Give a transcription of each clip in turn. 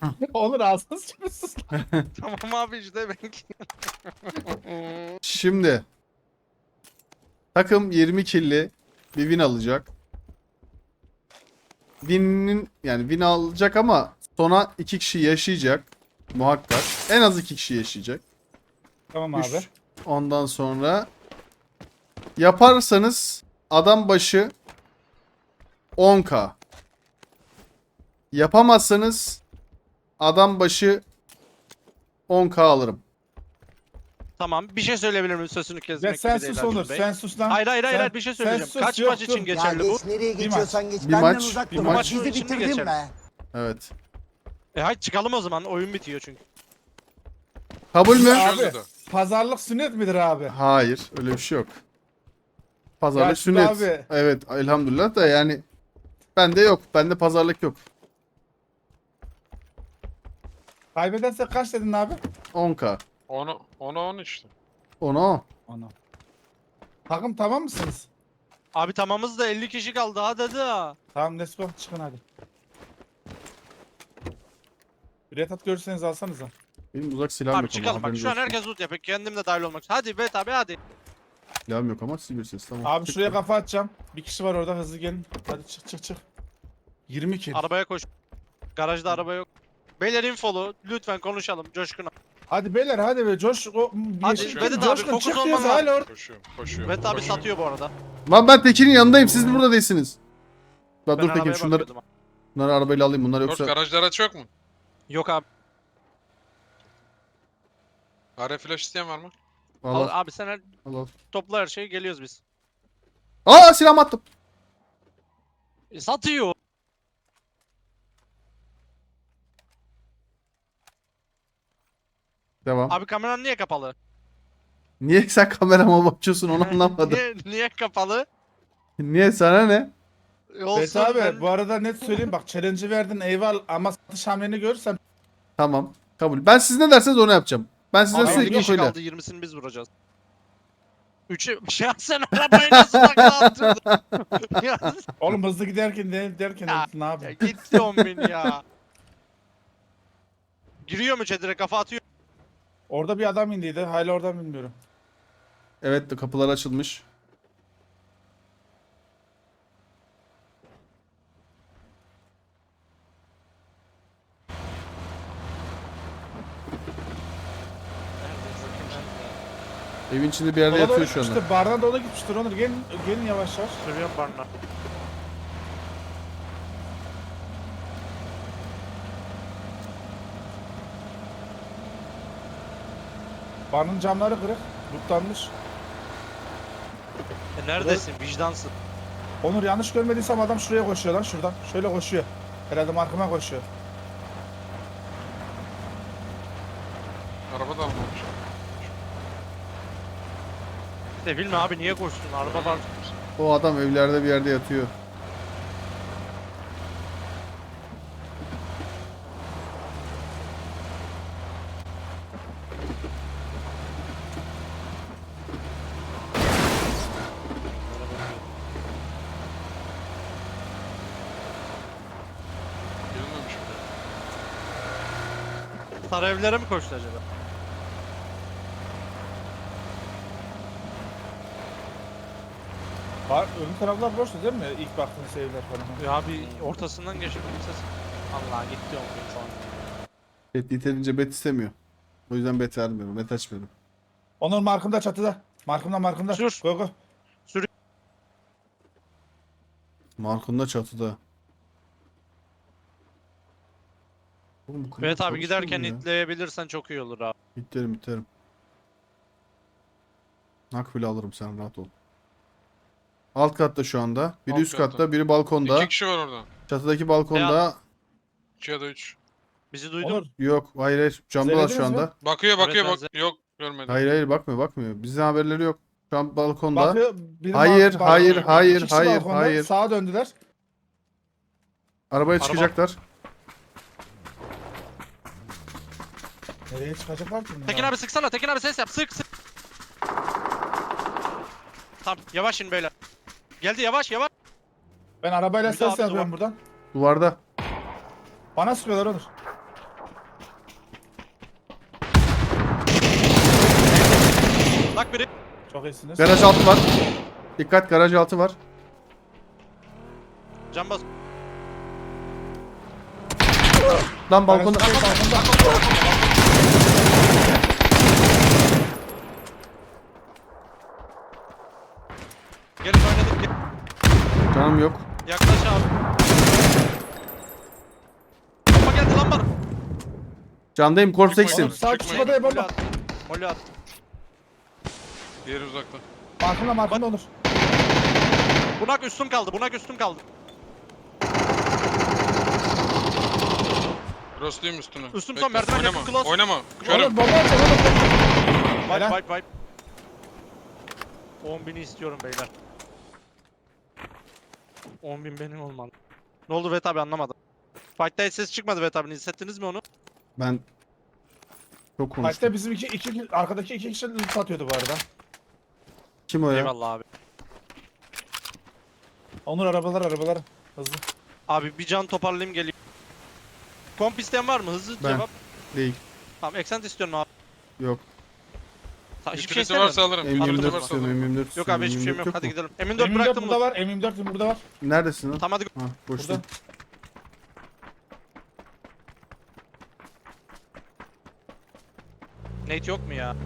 Onur ağzını sıçmışsın. tamam abi işte ben. Şimdi takım 20 killi bir win alacak. Win'in yani win alacak ama sona iki kişi yaşayacak. Muhakkak. En az iki kişi yaşayacak. Tamam Üç. abi. Ondan sonra yaparsanız adam başı 10k. Yapamazsanız adam başı 10k alırım. tamam bir şey söyleyebilir miyim sözünü kesmek Ve sen gibi değil sus Acun Onur. Bey. Sen sus lan. Hayır hayır hayır Sen- bir şey sen söyleyeceğim. sus, Kaç yok, maç için dur. Ya geçerli bu? geç nereye geçiyorsan geç. Bir Benden maç, uzak bir dur. maç. Bizi Şimdi bitirdin geçelim. be. Evet. E hayır çıkalım o zaman oyun bitiyor çünkü. Kabul mü? Abi pazarlık sünnet midir abi? Hayır, öyle bir şey yok. Pazarlık Ya şimdi sünnet. abi- Evet, elhamdülillah da yani bende yok. Bende pazarlık yok. Kaybedersek kaç dedin abi? 10k. Onu, onu on işte. Onu o. Onu. Takım tamam mısınız? Abi tamamız da 50 kişi kaldı hadi hadi. Tamam let's go çıkın hadi. Bir at görürseniz alsanıza. Benim uzak silahım Abi yok ama çıkalım bak haberiniz şu an olsun. herkes loot yapıyor. Kendim de dahil olmak istiyorum. Hadi Bet abi hadi. Silahım yok ama siz bilirsiniz tamam. Abi Çık. şuraya kafa atacağım. Bir kişi var orada hızlı gelin. Hadi çık çık çık. 20 kill. Arabaya koş. Garajda araba yok. Beyler infolu lütfen konuşalım Coşkun. Hadi beyler hadi be coş. O, Hadi, yeşil- Vedat abi, Coşkun fokus çık olman diyoruz lazım. hala orada. Koşuyorum, koşuyorum. Bet abi koşuyorum. satıyor bu arada. Lan ben Tekin'in yanındayım. Siz burada değilsiniz. Lan Ben dur Tekin arabaya şunları, bakıyordum. bunları arabayla alayım. Bunlar Dur, yoksa garajda araç yok mu? Yok abi. AR flash isteyen var mı? al Al, al. abi sen her, al, al. topla her şeyi geliyoruz biz. Aa silah attım. E, satıyor. Devam. Abi kameran niye kapalı? Niye sen kamerama bakıyorsun onu anlamadım. niye, niye kapalı? Niye sana ne? Olsun Bet abi ben- bu arada net söyleyeyim bak challenge'ı verdin eyvallah ama satış hamleni görürsem Tamam. Kabul. Ben siz ne derseniz onu yapacağım. Ben size Abi 50 sürekli kişi öyle. kaldı 20'sini biz vuracağız. Üçü ya sen arabayı nasıl takla attırdın? ya, oğlum hızlı giderken de, derken Ya, ne ya yapayım? gitti 10 bin ya. Giriyor mu çadire kafa atıyor. Orada bir adam indiydi hala oradan bilmiyorum. Evet de kapılar açılmış. Evin içinde bir yerde Ona doğru yatıyor şu anda. gitmiştir bardan doğru gitmiştir Onur gelin, gelin yavaş yavaş. Sürüyorum barına. Barın camları kırık. Lootlanmış. E neredesin vicdansız? Onur yanlış görmediysem adam şuraya koşuyor lan şuradan. Şöyle koşuyor. Herhalde markıma koşuyor. Araba da almamış. İşte bilme abi niye koştun araba var. O adam evlerde bir yerde yatıyor. Gelmemiş mi? Sarı evlere mi koştu acaba? Var, ön taraflar boştu değil mi? İlk baktığınız evler falan. Ya abi ortasından geçip ses. Allah gitti 10 bin falan. Bet yeterince bet istemiyor. O yüzden bet vermiyorum. Bet açmıyorum. Onur markımda çatıda. Markımda markımda. Sür. Go go. Markında çatıda. Oğlum bu Evet abi giderken mu ya? itleyebilirsen çok iyi olur abi. İtlerim itlerim. Nak bile alırım sen rahat ol. Alt katta şu anda. Biri Alt üst katta. katta, biri balkonda. İki kişi var orada. Çatıdaki balkonda. İki ya da üç. Bizi duydun. Onur Yok, hayır hayır. Camdalar şu Seyrediniz mi? anda. Bakıyor bakıyor Evet, bak. Yok görmedim. Hayır hayır bakmıyor bakmıyor. Bizden haberleri yok. Şu an balkonda. bakıyor. biri Hayır, hayır, balkonda, hayır, iki kişi hayır, balkonda, hayır. Sağa döndüler. Arabaya Araba- çıkacaklar. Nereye çıkacaklar ki bunlar? Tekin abi sıksana. Tekin abi ses yap. Sık sık. Tamam yavaş in beyler. Geldi yavaş yavaş. Ben arabayla Müjde ses abi, yapıyorum buradan. Duvarda. Bana sıkıyorlar Onur. Lak biri. Çok iyisiniz. Garaj altı var. Dikkat garaj altı var. Can bas. Lan balkonda. Balkonda. balkonda. Gelin oynadık. Gel. Canım yok. Yaklaş abi. Bomba geldi lan bana. Candayım Cortex'im. Oğlum sağ Çıkmayın. Molly bomba. attı. Molly attı. Diğeri uzakta. Markında markında olur. Bunak üstüm kaldı. Bunak üstüm kaldı. Crossluyum üstünü. Üstüm Bekle, son, merdiven Oynama. yakın, close. Oynama. Körüm. Oğlum bomba atacak oğlum. Vibe Helal. vibe vibe. 10 bini istiyorum beyler. 10 bin benim olmalı. Ne oldu Vet abi anlamadım. Fight'ta hiç ses çıkmadı Vet abi. Hissettiniz mi onu? Ben çok konuştum. Kaçta bizim iki, iki, arkadaki iki kişi loot atıyordu bu arada. Kim o ya? Eyvallah abi. Onur arabalar arabalar. Hızlı. Abi bir can toparlayayım geleyim. Komp isteyen var mı? Hızlı Ben. cevap. Değil. Tamam eksent istiyorum abi. Yok. Ta, hiçbir şey Üstünüzü varsa istemiyorum. alırım. Üstünüzü M24 varsa istiyorum. alırım. M24 Yok istiyorum, abi hiçbir şeyim M24 yok. Hadi gidelim. M24 M24 bıraktım burada mı? var. M24 burada var. Neredesin lan? Tamam hadi. Ha, boşta. Burada. Nate yok mu ya?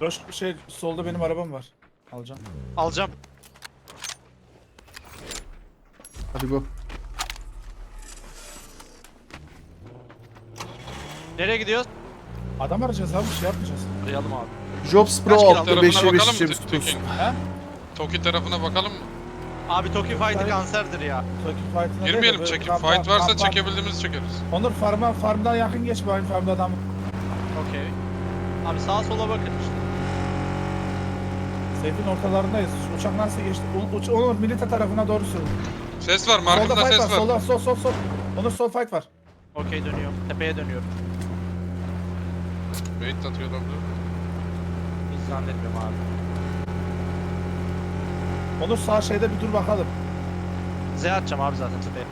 Roş şey solda benim arabam var. Alacağım. Alacağım. Hadi go. Nereye gidiyoruz? Adam arayacağız abi bir şey yapmayacağız. Arayalım abi. Jobs Pro Kaç kilo 6 Tarafına 5'e 5 bakalım James Toki? He? Toki tarafına bakalım mı? Abi Toki Fight'ı kanserdir ya. Toki fight'ına değil de Girmeyelim böyle çekim. kamp- Fight varsa kamp- çekebildiğimizi çekeriz. Onur farma farmdan yakın geç bakayım farmda adam. Okey. Abi sağa sola bakın işte. Seyfin ortalarındayız. Şu Uçak nasıl geçti? U- uç- Onur milite tarafına doğru sürün. Ses var. Solda Markımda fight ses var. var. Solda sol sol sol. Onur sol fight var. Okey dönüyorum. Tepeye dönüyorum. Bait atıyor adamlar. Hiç zannetmiyorum abi. Onur sağ şeyde bir dur bakalım. Z atacağım abi zaten tepeye.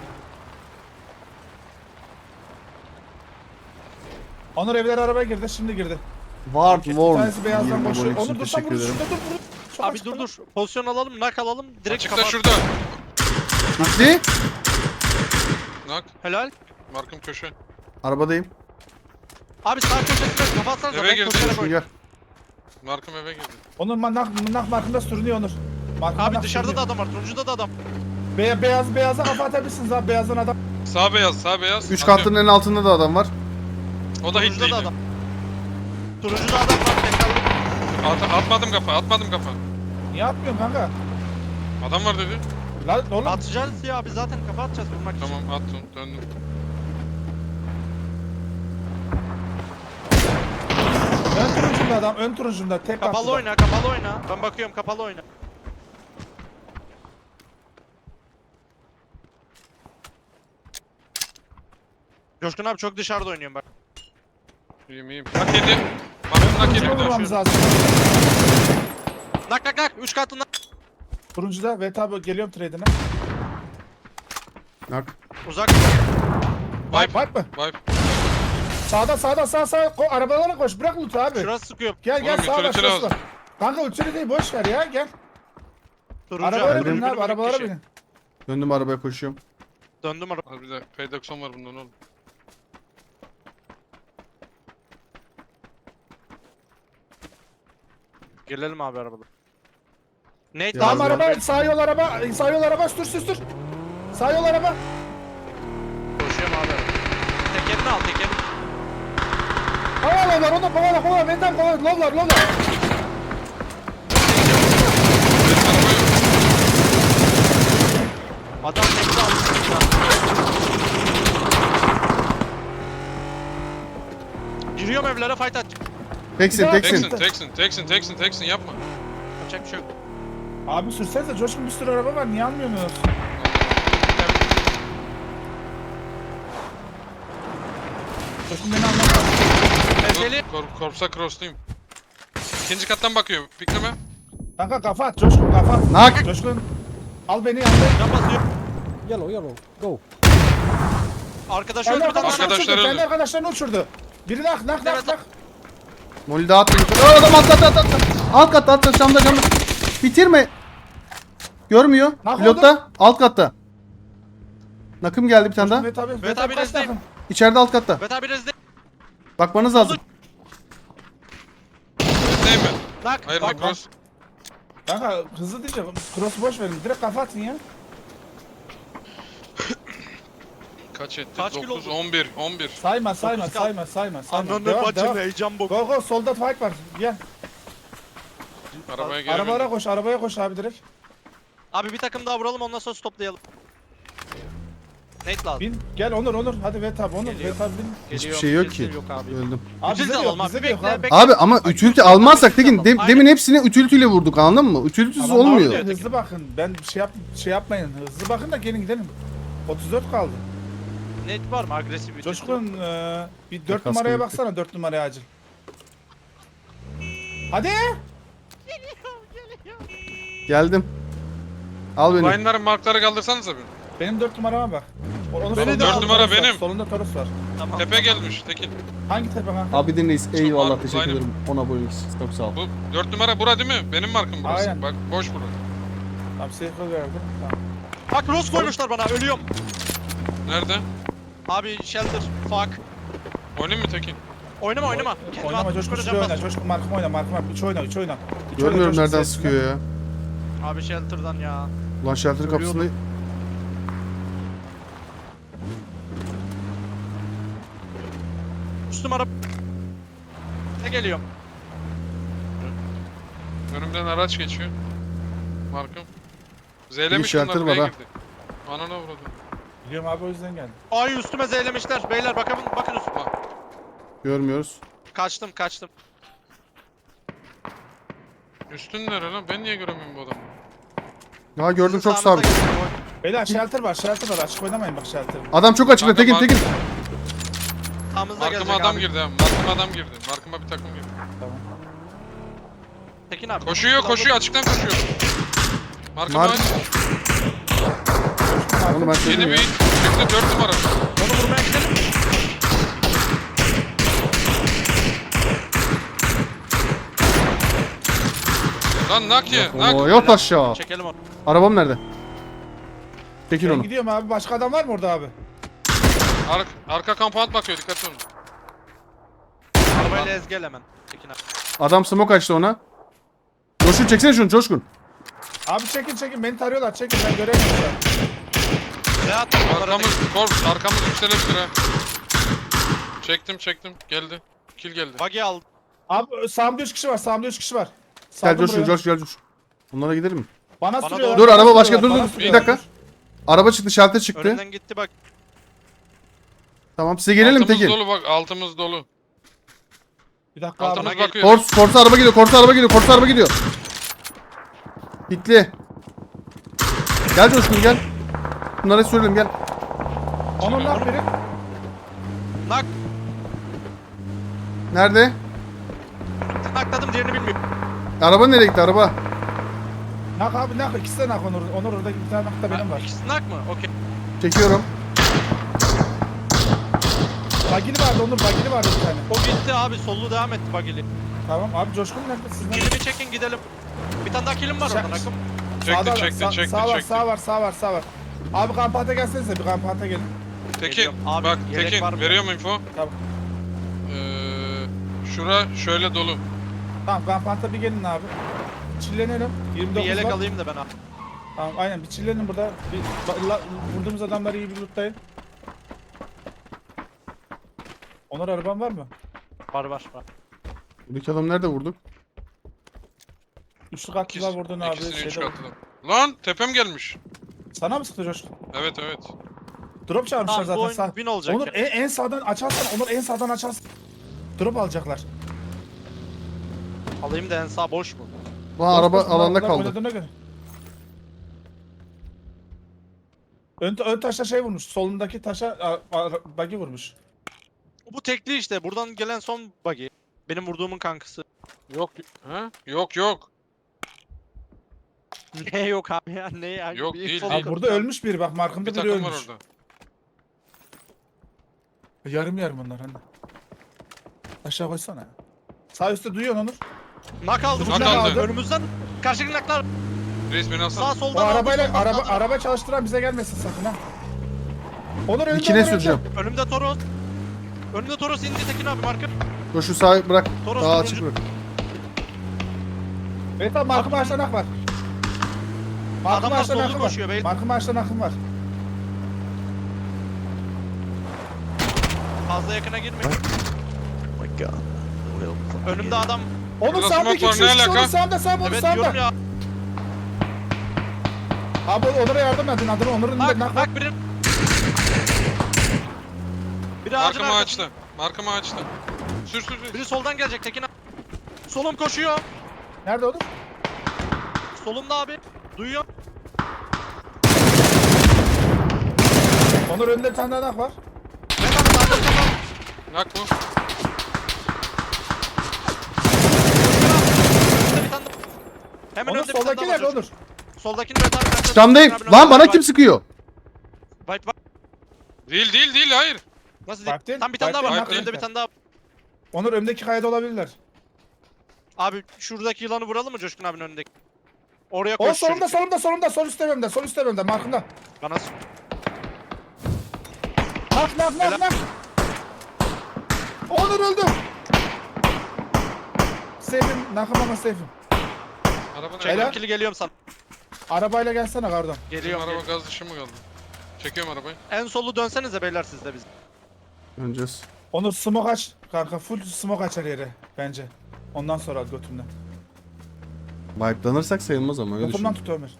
Onur evler arabaya girdi. Şimdi girdi. Ward Bir Warm. tanesi beyazdan 20 koşuyor. abone için Onur dur sen teşekkür burada ederim. şurada dur. Çok Abi dur lan. dur. Pozisyon alalım, nak alalım. Direkt Açıkta kapat. şurada. Bitti. Nak. Helal. Markım köşe. Arabadayım. Abi sağ köşesine kapatsanıza. Eve ben girdi. koşarak oynayayım. Markım eve girdi. Onur manak manak markında sürünüyor Onur. Markında Abi dışarıda da adam var. Turuncuda da adam. Be beyaz beyaza kafa atabilirsiniz abi beyazdan adam. Sağ beyaz, sağ beyaz. 3 Atıyorum. katlının en altında da adam var. O da hit Turuncuda değil. da adam. Turuncuda adam var. At, atmadım kafa, atmadım kafa. Niye atmıyorsun kanka? Adam var dedi. Lan oğlum Atacağız ya. Biz zaten kafa atacağız vurmak için. Tamam attım, döndüm. Turuncumda adam ön turuncumda tek Kapalı attılar. oyna, kapalı oyna. Ben bakıyorum kapalı oyna. Coşkun abi çok dışarıda oynuyorum bak. İyiyim iyiyim. Nak yedi. Markım nak yedi Turuncuma bir de. vurmamız lazım. Nak nak nak. 3 katlı nak. Turuncuda ve tabi geliyorum trade'ine. Nak. Uzak. Vibe, Wipe mı? vibe. Sağda sağda sağ sağ ko arabalara koş bırak loot'u abi. Şurası sıkıyor. Gel gel Oğlum, sağda utility şurası lazım. var. Kanka utility değil boş ver ya gel. Turuncu Arabalara abi, binin abi arabalara binin. Döndüm arabaya koşuyorum. Döndüm araba. Abi bir de P90 var bundan oğlum. Gelelim abi arabada. Nate Tamam, Tamam araba sağ yol araba sağ yol araba sür sür sür. Sağ yol araba. Koşuyorum abi araba. Tekerini al tekerini. Onu kovala kovala benden kovala araba yok. Adam tekli aldı. Giriyorum evlere fight at. Teksin Bir daha teksin. Teksin, teksin, teksin, teksin, teksin yapma. Yapacak bir şey yok. Abi sürsenize coşkun bir sürü araba var niye almıyorsunuz? Coşkun beni anlamadı. Meseli. Kor korpsa crossluyum. İkinci kattan bakıyor. Pikleme. Kanka kafa at coşkun kafa at. Nak. Coşkun. Al beni yandı. Can basıyor. Yellow, yellow, go. Arkadaş Kendi öldü bir tane. arkadaşlarını Arkadaşlar uçurdu. öldü. Kendi arkadaşlarını uçurdu. Biri nak nak nak Evet. nak. Molly dağıttı. Aa, adam alt katta alt katta. Alt katta alt katta camda camda. Bitirme. Görmüyor. Nak Pilotta alt katta. Nakım geldi bir tane daha. Ve ve tabii tabi kaç rezdeyim. takım? İçeride alt katta. Bet abi rezde. Bakmanız lazım. Değil mi? Nak. Hayır bak, Makros. Kanka hızlı diyeceğim. Cross'u boş verin. Direkt kafa atın ya. Kaç etti? Kaç kilo 9, oldu? 11, 11. Sayma sayma Dokuz kal. sayma sayma. sayma. Ananı Devam, bacını devam. heyecan bok. Go go solda fight var. Gel. Arabaya geri Arabalara koş arabaya koş abi direkt. Abi bir takım daha vuralım ondan sonra stoplayalım. Nate lazım. Bin. Gel Onur Onur. Hadi vet abi Onur. Geliyor. Vet abi bin. Hiçbir şey yok ki. Yok abi. Öldüm. Abi Ütülü bize de yok abi. bize de yok Bekle, abi. bekle. Abi ama ütültü almazsak Tekin dem- Aynen. demin hepsini ütültüyle vurduk anladın mı? Ütültüsüz Ama olmuyor. abi, Hızlı bakın. Ben şey yap şey yapmayın. Hızlı bakın da gelin gidelim. 34 kaldı. Net var mı agresif bir Coşkun eee, bir 4 Takas numaraya baksana 4 numaraya acil. Hadi. Geldim. Al beni. Line'ların markları kaldırsanız abi. Benim 4 numarama bak. O- Onun Beni de solunda al. Numara var, benim. Solunda Torus var. Tamam. Tepe gelmiş Tekin. Hangi tepe kanka? Abi dinleyiz. Eyvallah Aynen. teşekkür ederim. Ona için. Çok sağ ol. Bu 4 numara bura değil mi? Benim markım burası. Aynen. Bak boş bura. Tamam safe verdim. Tamam. Bak cross koymuşlar bana ölüyorum. Nerede? Abi shelter fuck. Oynayayım mı Tekin? Oynama oynama. Kendime Oynama at, Coşkun şuraya oyna. Coşkun markım oyna markım oyna. 3 oyna 3 oyna. Üç oyna, Görmüyorum Coşkun nereden sesini. sıkıyor ya. Abi shelter'dan ya. Ulan shelter kapısında Numara. Ne geliyorum? Önümden araç geçiyor. Markım. Zeylemiş bunlar buraya ha. girdi. Anana vurdu. Biliyorum abi o yüzden geldim. Ay üstüme zeylemişler. Beyler bakın bakın üstüme. görmüyoruz. Kaçtım kaçtım. Üstün nere lan? Ben niye göremiyorum bu adamı? Ya gördüm Sizin çok sağınızda sabit. Beyler shelter var shelter var. Açık oynamayın bak shelter. Adam çok açıkta Kanka, Tekin mark- Tekin. Sağımızda Markıma gelecek adam abi. girdi ha. Markıma adam girdi. Markıma bir takım girdi. Tamam. Tekin abi. Koşuyor koşuyor açıktan koşuyor. Markıma Mark- aç. Onu ben bir ya. çıktı 4 numara. Onu vurmaya gidelim. Lan nak ye. Nak. Oo, yat aşağı. Çekelim onu. Arabam nerede? Çekil Ben onu. gidiyorum abi. Başka adam var mı orada abi? Ar arka kampant bakıyor dikkat olun. Arabayla ezgel hemen. Tekin abi. Adam smoke açtı ona. Coşkun çeksene şunu Coşkun. Abi çekin çekin beni tarıyorlar çekin ben göremiyorum şu an. Ne attın onlara? Arkamız korps arkamız yükselebilir ha. Çektim çektim geldi. Kill geldi. Buggy aldı. Abi sağımda 3 kişi var sağımda 3 kişi var. Gel Saldım Coşkun buraya. Coşkun gel Coşkun. Onlara gidelim mi? Bana, Bana sürüyorlar. Dur bana araba başka dur sürüyorlar, dur bana bir sürüyorlar. dakika. Araba çıktı şalter çıktı. Önünden gitti bak. Tamam size gelelim altımız Tekin. dolu bak altımız dolu. Bir dakika abi. Altımız bakıyor. Kors, korsa araba gidiyor, korsa araba gidiyor, korsa araba gidiyor. Hitli. Gel Coşkun gel. Bunlara söyleyelim gel. Onun lan biri. Nak. Nerede? Nakladım diğerini bilmiyorum. Araba nereye gitti araba? Nak abi nak ikisi de nak Onur. Onur orada bir tane nak da benim var. İkisi nak mı? Okey. Çekiyorum. Bagili vardı Onur bagili vardı bir tane. O gitti abi. Sollu devam etti buggy'li. Tamam abi Coşkun nerede? Siz nerede? Kilimi çekin gidelim. Bir tane daha kilim var Şak- orada nakım. Çekti çekti sağ, çekti sağ var, çekti. sağ var, sağ var, sağ var. Abi kampanta gelsenize bir kampanta gelin. Tekin Geliyorum. Abi, bak yelek Tekin var mı? veriyorum info. Tamam. Ee, şura şöyle dolu. Tamam kampanta bir gelin abi. Çillenelim. 29 Bir yelek var. alayım da ben abi. Tamam aynen bir çillenin burada. Bir, ba- la- vurduğumuz adamları iyi bir lootlayın. Onur araban var mı? Var var var. Buradaki adam nerede vurduk? Üçlü katlılar vurdun abi. ikisini üç şeyde. Lan tepem gelmiş. Sana mı sıktı Coşkun? Evet evet. Drop çağırmışlar Tamam bu zaten oyun sağ. win olacak. Onur en, en sağdan açarsan, Onur en sağdan açarsan. Drop alacaklar. Alayım da en sağ boş mu? Bu araba Boş boş, alanda kaldı. oynadığına göre. Ön, ön taşa şey vurmuş. Solundaki taşa a, a, buggy vurmuş. Bu tekli işte. Buradan gelen son buggy. Benim vurduğumun kankısı. Yok ha? Yok yok. Ne yok abi ya ne ya? Yok, Bir değil, info Abi değil. burada ölmüş biri bak markımda Bir biri takım var ölmüş. orada. Yarım yarım onlar hani. Aşağı koysana. Sağ üstte duyuyorsun Onur. Nak aldı. Nak Nak aldı. aldı. Önümüzden. Karşıdaki naklar. Reis beni alsana. Sağ O soldan aldı, arabayla soldan araba aldı. araba çalıştıran bize gelmesin sakın ha. Onur önünde İkine Onur önünde. süreceğim. Önümde Toros. Önümde Toros indi Tekin abi marka. Dur şu sağı bırak. Toros Daha turuncu. açık bırak. Evet abi markım ağaçtan ak var. Markım Adamlar ağaçtan sollu akım var. koşuyor beyler. Markım ağaçtan akım var. Fazla yakına girmeyin. Önümde adam. Onur Burada sağda smoke iki var, kişi ne alaka? Onur sağda sağda Onur Evet ya. Abi Onur'a yardım edin adını Onur'un Bak önünde nak var. bak biri. Biri ağacın Markım arkasında. ağaçta. Markım ağaçta. Sür sür sür. Biri soldan gelecek Tekin abi. Solum koşuyor. Nerede Onur? Solumda abi. Duyuyor. Onur önünde bir tane daha nak var. Evet abi sağda solda. Nak bu. Önümde bir tane daha. Hemen Onur önünde bir tane soldaki daha var. nerede çocuk. Onur? Soldakini evet abi. Camdayım. Lan önünde bana kim sıkıyor? Var. Değil değil değil hayır. Nasıl değil? Tam bir tane daha var. değil. bir tane daha. Onur önündeki kayada olabilirler. Abi şuradaki yılanı vuralım mı Coşkun abinin önündeki? Oraya O koş solumda çocuk. solumda solumda sol üstte bende sol üstte bende markında. Bana s- Nak nak nak Helal. nak. Onur öldü. Seyfim nakım ama seyfim. Araba nerede? Helal. ikili geliyorum sana. Arabayla gelsene kardan. Bizim Geliyorum. araba geliyorum. gaz dışı mı kaldı? Çekiyorum arabayı. En solu dönsenize beyler siz de biz. Döneceğiz. Onur smoke aç kanka full smoke açar yere bence. Ondan sonra at götümden. Wipe'lanırsak sayılmaz ama öyle Götümden düşün. tut Ömer.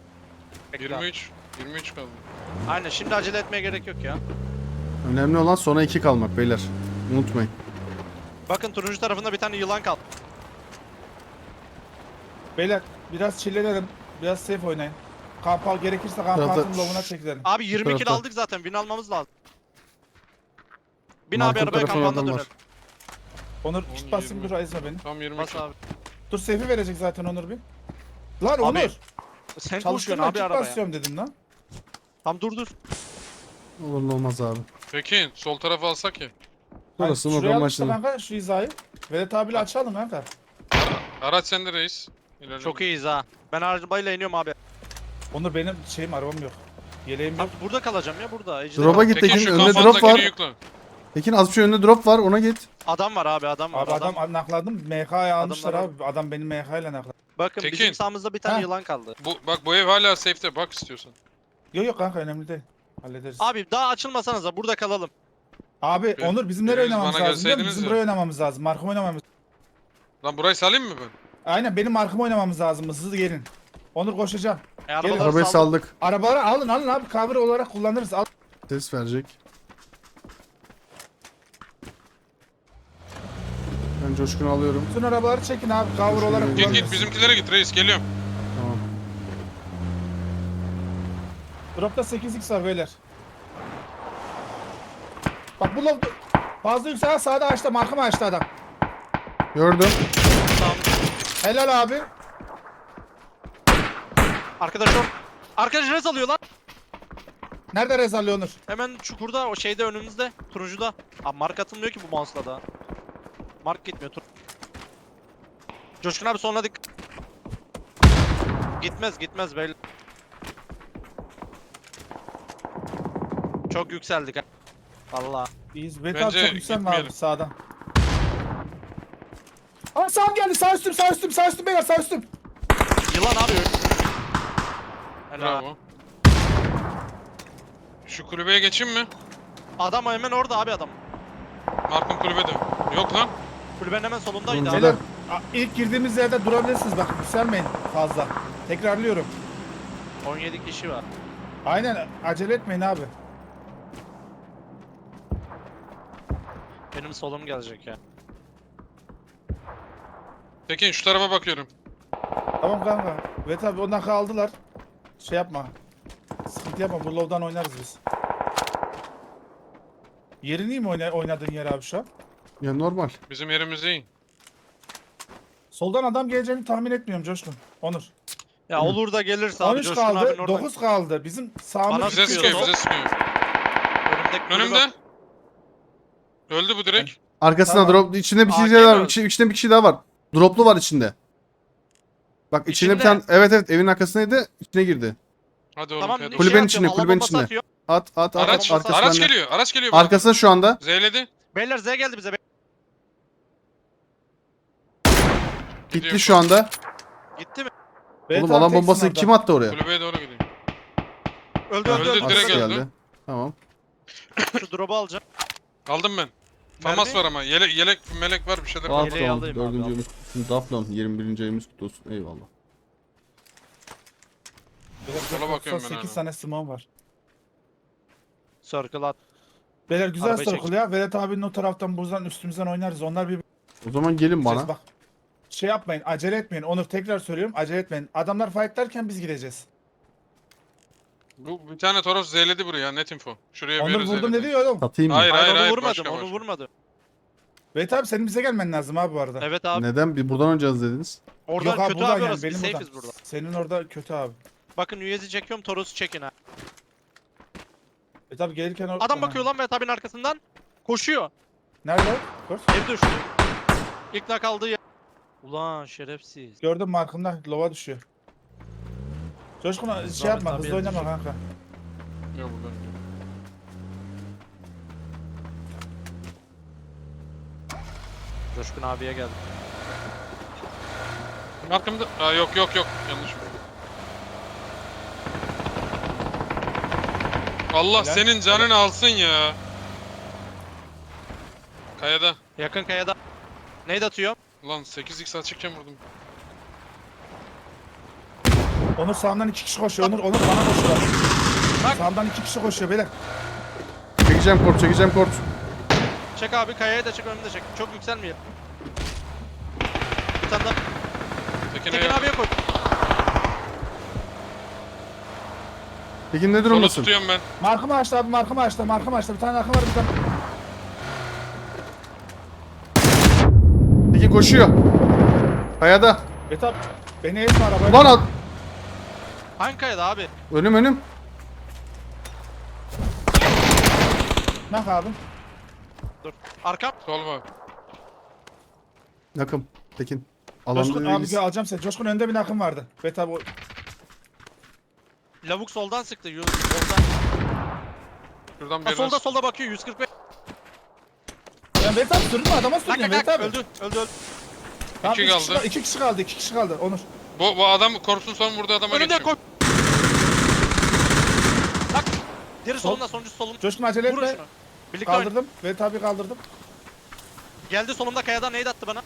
Bekle. 23. 23 kaldı. Aynen şimdi acele etmeye gerek yok ya. Önemli olan sona 2 kalmak beyler. Unutmayın. Bakın turuncu tarafında bir tane yılan kaldı. Beyler biraz çillenelim. Biraz safe oynayın. Kamp al gerekirse kamp Tarafta- altın lobuna çekilelim. Abi 20 kill tarafta. aldık zaten. Bin almamız lazım. Bin abi arabaya tarafına kampanda adam var. dönelim. Onur On, kit basayım dur ezme beni. Tam 22. Bas abi. Dur safe'i verecek zaten Onur bir. Lan Abi, Onur. Sen koşuyorsun Çalıştırma abi kit arabaya. basıyorum dedim lan. Tam dur dur. Olur olmaz abi. Peki sol tarafa alsak ya. Burası Hayır, mı şuraya ben alırsa başladım. kanka şu hizayı. Vedat abiyle açalım kanka. Araç sende reis. İlerle. Çok iyiyiz ha. Ben arabayla iniyorum abi. Onur benim şeyim arabam yok. Yeleğim yok. Abi burada kalacağım ya burada. Ejderha Drop'a var. git Tekin Tekin şu önünde drop kafandakini var. yükle. Tekin az bir şey önünde drop var ona git. Adam var abi adam var. Abi adam, adam. nakladım. MK'ya almışlar var abi. Adam benim MK ile nakladı. Bakın Tekin. bizim sağımızda bir tane Ha. yılan kaldı. Bu bak bu ev hala safe'te bak istiyorsan. Yok yok kanka önemli değil. Hallederiz. Abi, Abi daha açılmasanıza burada kalalım. Onur bizim biriniz nereye oynamamız bana lazım musun? gelseydiniz Bizim ya. buraya oynamamız lazım. Markım oynamamız Lan burayı salayım mı ben? Aynen benim markım oynamamız lazım. Hızlı gelin. Onur koşacağım. E, arabaları Arabayı saldım. saldık. Arabaları alın alın abi. Cover olarak kullanırız. Al. Ses verecek. Ben Coşkun'u alıyorum. Bütün arabaları çekin abi. Cover olarak Git git bizimkilere git reis geliyorum. Tamam. Dropta 8x var beyler. Bak bu lob fazla yükselen sağda açtı. Markım açtı adam. Gördüm. Sağımız- Helal abi. Arkadaş o. Arkadaş res alıyor lan. Nerede rezalli Onur? Hemen çukurda o şeyde önümüzde. Turuncuda. Abi mark atılmıyor ki bu mouse'la da. Mark gitmiyor. Tur Coşkun abi sonra dik. Gitmez gitmez belli. Çok yükseldik ha. Valla. İyiyiz. Bence abi çok yükselme abi gitmeyelim. sağdan. Aa sağım geldi. Sağ üstüm sağ üstüm sağ üstüm beyler sağ üstüm. Yılan abi. Helal. Bravo. Şu kulübeye geçeyim mi? Adam hemen orada abi adam. Markın kulübede. Yok lan. Kulübenin hemen solundaydı abi. Beyler a- ilk girdiğimiz yerde durabilirsiniz bak yükselmeyin fazla. Tekrarlıyorum. 17 kişi var. Aynen acele etmeyin abi. Benim solum gelecek ya. Tekin şu tarafa bakıyorum. Tamam kanka. Bet abi ondan kaldılar. Şey yapma. Sıkıntı yapma. Bu low'dan oynarız biz. Yerin iyi mi oyna- oynadığın yer abi şu an? Ya normal. Bizim yerimiz iyi. Soldan adam geleceğini tahmin etmiyorum Coşkun. Onur. Ya olur da gelirse abi 13 Coşkun kaldı, abinin orada. 9 kaldı. Bizim sağımız Bana Bize sıkıyor, bize sıkıyor. Önümdeki kulübe- Önümde. Öldü bu direkt. Arkasına Tamam. drop. içinde bir kişi daha var. İçi- İçinde bir kişi daha var. Droplu var içinde. Bak içine bir İçinde. tane evet evet evin arkasındaydı. içine girdi. Hadi oğlum. Tamam hadi. ne Kulübenin şey içinde, kulübenin içinde. atıyor. At at at Araç, at araç geliyor. Araç geliyor. bana. Arkasında şu anda. Zeyledi. Beyler Z geldi bize. Gidiyor. Gitti şu anda. Gitti mi? Oğlum alan bombasını kim attı oraya? Kulübeye doğru gidiyor. Öldü Öldü, öldü öldü. direkt öldü. geldi. Tamam. Şu drop'u alacağım. Aldım ben. Famas Mermi? var ama. Yelek, yelek melek var bir şeyler var. Yeleği Daflon. alayım abi, Dördüncü al. ayımız kutlu olsun. Daflon. 21. ayımız kutlu olsun. Eyvallah. Sola bakıyorum ben 8 abi. tane simon var. Circle at. Beyler güzel Arabayı circle ya. Vedat abinin o taraftan buradan üstümüzden oynarız. Onlar bir O zaman gelin bana. Bak. Şey yapmayın, acele etmeyin. Onur tekrar söylüyorum, acele etmeyin. Adamlar fight derken biz gideceğiz. Bu bir tane Toros zeyledi buraya net info. Şuraya bir Onur yere vurdum zeyledi. dedi ya oğlum. Satayım mı? Hayır Hayır, hayır onu vurmadım Başka onu başka. vurmadım. Vedat abi senin bize gelmen lazım abi bu arada. Evet abi. Neden? Bir buradan oynayacağız dediniz. Oradan Yok abi kötü buradan abi yani orası. Biz benim safe'iz buradan. burada. Senin orada kötü abi. Bakın UAZ çekiyorum Toros'u çekin ha. Vedat abi gelirken or- Adam Ha. bakıyor lan Vedat abinin arkasından. Koşuyor. Nerede? Koş. Ev düştü. İlk nak aldığı yer. Ulan şerefsiz. Gördüm mü arkamda lova düşüyor. Coşkun şey Zahmet yapma, abi hızlı yani oynama kanka. Yok burada. Coşkun abiye geldi. Arkamda. Aa yok yok yok. Yanlış. Allah Helal. senin canını alsın ya. Kayada. Yakın kayada. Neydi atıyor? Lan 8x açıkken vurdum. Onur sağımdan iki kişi koşuyor. Onur, Onur bana koşuyor. Bak. Sağımdan iki kişi koşuyor beyler. Çekeceğim kort, çekeceğim kort. Çek abi kayayı da çek önümü de çek. Çok yükselmeyelim. Bir tane daha. Tekine Tekin yok. abiye koy. Peki ne Solu durumdasın? tutuyorum ben. Markımı açtı abi, markımı açtı, markımı açtı. Bir tane arka var, bir tane. Peki koşuyor. Kayada. Vedat beni ezme arabaya. Ulan at. Hangi kayada abi? Önüm önüm. Nak abi. Arkam. Sol var. Yakın. Tekin. Coşkun Alanda abi değiliz. gel alacağım seni. Coşkun önde bir nakım vardı. Abi o- Lavuk soldan sıktı. Yunus soldan. Şuradan Ha, solda solda bakıyor 145. Ya Vedat abi sürünme adama sürünüyor Vedat abi. öldü öldü öldü. Tamam, İki iki kişi kaldı. ka- İki kişi kaldı, iki kişi kaldı. Onur. Bu, bu adam korksun son vurduğu adama Önünde geçiyor. koy. Nak. Diğeri Sol. solunda sonuncusu solum. Coşkun acele Vurun etme. şunu. Birlikte oynayın. Kaldırdım. Vedat abi kaldırdım. Geldi solumda kayadan neydi attı bana?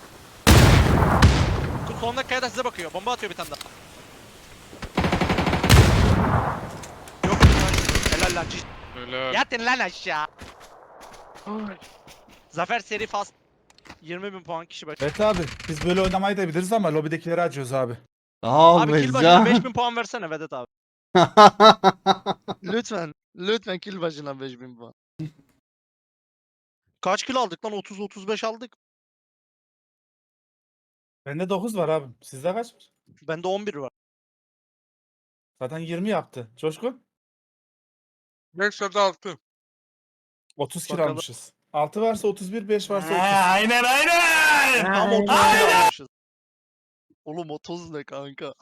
Solumda kayada size bakıyor. Bomba atıyor bir tane daha. Yok lan. Helal lan. Öyle. Yatın lan aşağı. Zafer seri fast. 20 bin puan kişi başı. Vedat abi biz böyle oynamayı da biliriz ama lobidekileri acıyoruz abi. Abi kill başına 5000 puan versene Vedat abi. Lütfen. Lütfen kill başına 5000 puan. Kaç kill aldık lan? 30-35 aldık. Bende 9 var abi. Sizde kaç var? Bende 11 var. Zaten 20 yaptı. Coşkun? 5 ya da 6. 30 kill Bakalım. almışız. 6 varsa 31, 5 varsa 30. Tam 30 kill almışız. Oğlum 30 ne kanka?